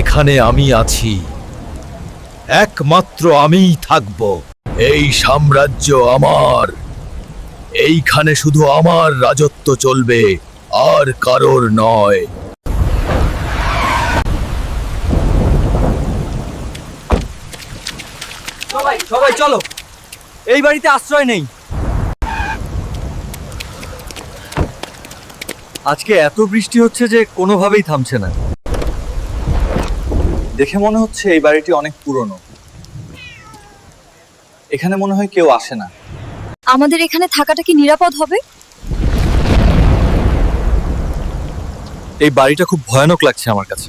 এখানে আমি আছি। একমাত্র আমিই থাকব। এই সাম্রাজ্য আমার। এইখানে শুধু আমার রাজত্ব চলবে, আর কারোর নয়। সবাই সবাই চলো। এই বাড়িতে আশ্রয় নেই। আজকে এত বৃষ্টি হচ্ছে যে কোনোভাবেই থামছে না। দেখে মনে হচ্ছে এই বাড়িটি অনেক পুরনো। এখানে মনে হয় কেউ আসে না। আমাদের এখানে থাকাটা কি নিরাপদ হবে? এই বাড়িটা খুব ভয়ানক লাগছে আমার কাছে।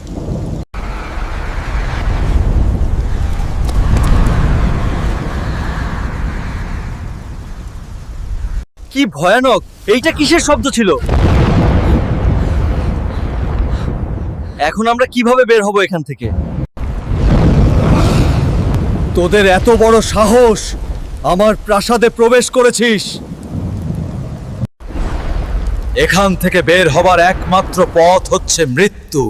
কি ভয়ানক! এইটা কিসের শব্দ ছিল? এখন আমরা কীভাবে বের হব এখান থেকে? তোদের এত বড় সাহস! আমার প্রাসাদে প্রবেশ করেছিস! এখান থেকে বের হবার একমাত্র পথ হচ্ছে মৃত্যু।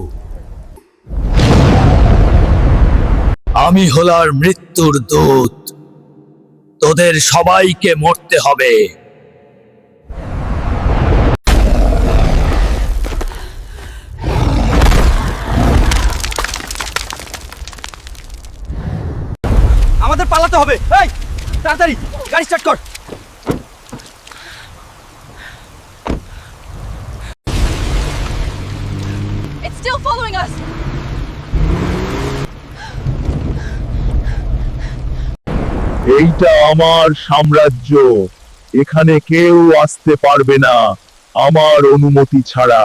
আমি হলার মৃত্যুর দূত। তোদের সবাইকে মরতে হবে। আমাদের পালাতে হবে। এই তাড়াতাড়ি গাড়ি স্টার্ট কর। It's still following us. এইটা আমার সাম্রাজ্য। এখানে কেউ আসতে পারবে না আমার অনুমতি ছাড়া।